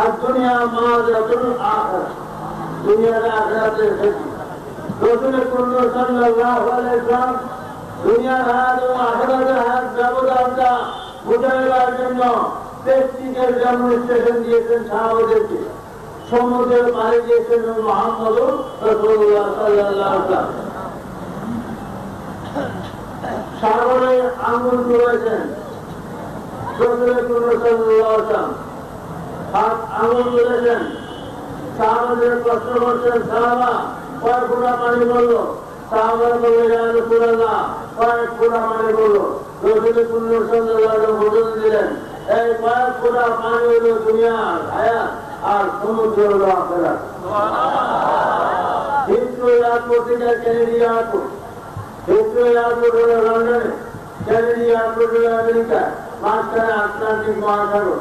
আর দুনিয়া মা যতন আখের দুনিয়ার আখেরাতে এসেছি রসুলের পূর্ণ সাল্লাল্লাহু আলাইহি সাল্লাম দুনিয়ার হাত ও আখেরাতের হাত ব্যবধানটা বুঝাইবার জন্য ব্যক্তিদের জন্ম স্টেশন দিয়েছেন সাহাবাদেরকে। সমুদ্রের পাড়ে দিয়েছেন মোহাম্মদ সাগরে আঙুল সাল্লাম। হাত আঙুল তুলেছেন। সাহাবাদের প্রশ্ন করছেন সাহাবা কয়েক ফোঁটা পানি বলল সাহাবার বলে গেল পুরানা কয়েক ফোঁটা পানি বলল। রসুল পুণ্য সন্ধ্যা ভোজন দিলেন এই কয়েক ফোঁটা পানি হলো দুনিয়ার হায়াত আর সমুদ্র হলো আপনারা হিন্দু এয়ারপোর্ট থেকে কেনেডি এয়ারপোর্ট হিন্দু এয়ারপোর্ট হলো লন্ডনে কেনেডি এয়ারপোর্ট হলো আমেরিকা মাঝখানে আটলান্টিক মহাসাগর।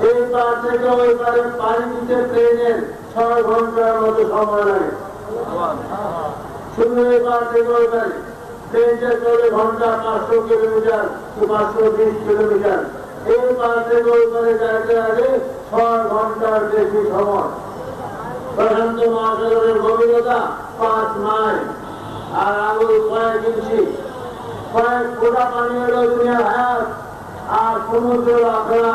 এই পার থেকে ওই পারে দিতে ছয় ঘণ্টার মতো সময় ঘণ্টা পাঁচশো কিলোমিটার ছয় ঘণ্টার বেশি সময় প্রশান্ত মহাসাগরের গভীরতা পাঁচ মাইল আর আঙুল কয়েক ইঞ্চি কয়েক পানি হলো দুনিয়ার হায়াত আর সমুদ্র আপনারা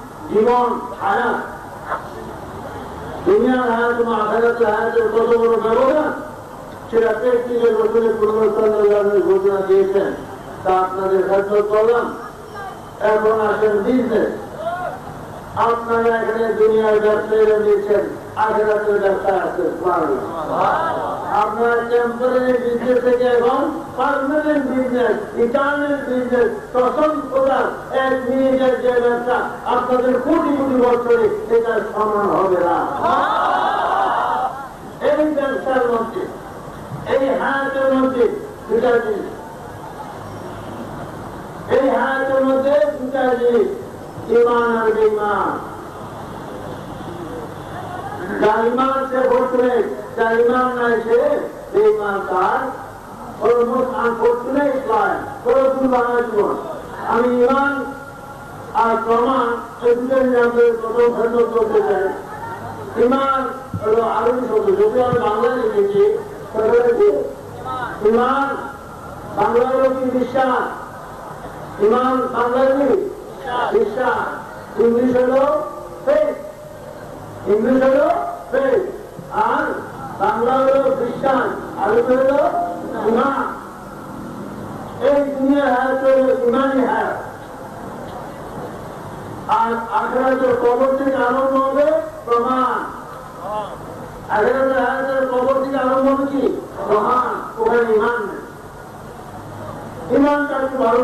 জীবন, হায়াত। দুনিয়ার হায়াত এবং আখারাতের হায়াতের কত বড় ব্যবধান। সেটা তেত্রিশের বছরে পুনরুত্থানের ঘোষণা দিয়েছেন, তা আপনাদের সাহায্য করলাম। এখন আসেন বিজনেস আপনারা এখানে দুনিয়ার ব্যবসায়ীরা দিয়েছেন আখেরাতের ব্যবসা আছে আপনার টেম্পোরারি বিজনেস থেকে এখন পারমানেন্ট বিজনেস ইটার্নাল বিজনেস ব্যবসা আপনাদের কোটি কোটি বছরে এটা সমান হবে না এই ব্যবসার মধ্যে এই হায়াতের মধ্যে দুটা জিনিস এই হায়াতের মধ্যে দুটা জিনিস ইমান আর বেইমান যার ইমান সে ফর্চুনেট যার ইমান নাই সে বেইমান তার আমি ইমান আর প্রমাণ দুটোর নামে প্রথম খেদমত করতে চাই। ইমান হলো আরবি শব্দ। যদি আমি বাংলা লিখেছি ইমান বাংলা হলো কি? বিশ্বাস। ইমান বাংলা কি? বিশ্বাস। ইংলিশ হলো ইংলিশ হলো আর বাংলা হলো খ্রিস্টান হলো ইমান এই আর আখেরাতের কবর থেকে কবর থেকে আরম্ভ হবে প্রমাণ ইমানটা ভালো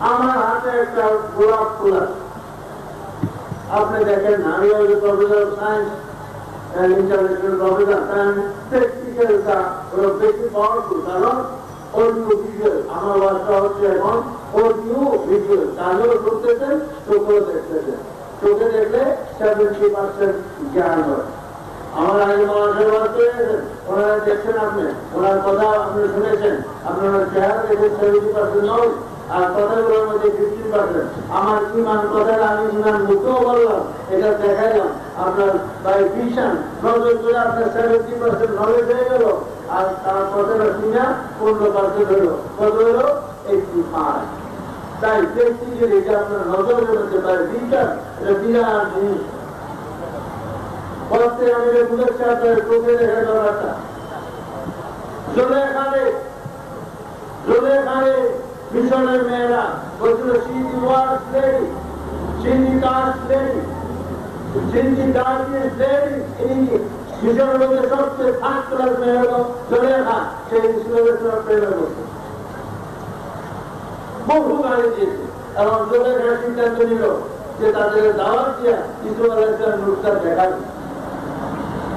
আমার হাতে একটা গোলাপ ফুল আছে। আপনি দেখেন, আমি ওই professor science international professor science প্র্যাকটিক্যালটা হলো বেশি পাওয়ারফুল কারণ অডিও ভিজুয়াল আমার বার্তা হচ্ছে এখন অডিও ভিজুয়াল কানেও শুনতেছেন, চোখেও আপনি। ওনার কথা আপনি শুনেছেন। আপনার চেহারা দেখেন সেভেন্টি পার্সেন্ট নয় আর আমার ইমান, কথাটা আমি ইমান মুখেও বললাম এটা দেখাইলাম। আপনার বাই ভিশন নজর করে আপনার সেভেন্টি পার্সেন্ট নলেজ হয়ে গেল, আর তার কথাটা শুনে পনেরো পার্সেন্ট হলো। কত হলো? এইটি ফাইভ তাই ব্যক্তিদের এটা আপনার নজরের মধ্যে বাই ভিশন এটা বিরাট জিনিস। বলতে আমি রেগুলার সাথে চোখে দেখে ধরাটা জলে খালে জলে খালে মিশনের মেয়েরা বলছিল সিন্ধি ওয়ার্স lady Sindhi caste lady Sindhi ডার্কিস lady এই মিশনের মধ্যে সবচেয়ে ফার্স্ট ক্লাস মেয়ে হলো জলেখা সেই ইসলামের সঙ্গে প্রেমে বসে বহু গাড়ি দিয়েছে এবং জলেখা সিদ্ধান্ত নিল যে তাদের দাওয়াত দিয়া ইসমাল ইসলাম নুসরাত দেখাবে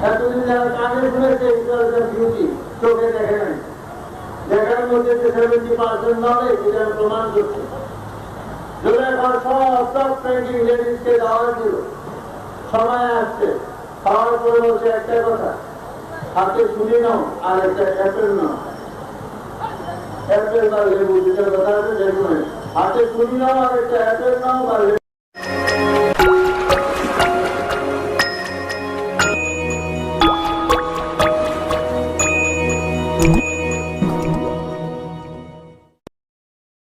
এতদিন যারা কানে শুনেছে ইসমাল ইসলাম বিউটি চোখে দেখে নাই দেখার মধ্যে সেভেন্টি পার্সেন্ট নয় এটা প্রমাণ করছে। আসছে। খাওয়ার পরে কথা। হাতে আর একটা কথা হাতে ছুরি নাও, আর একটা অ্যাপেল নাও, বা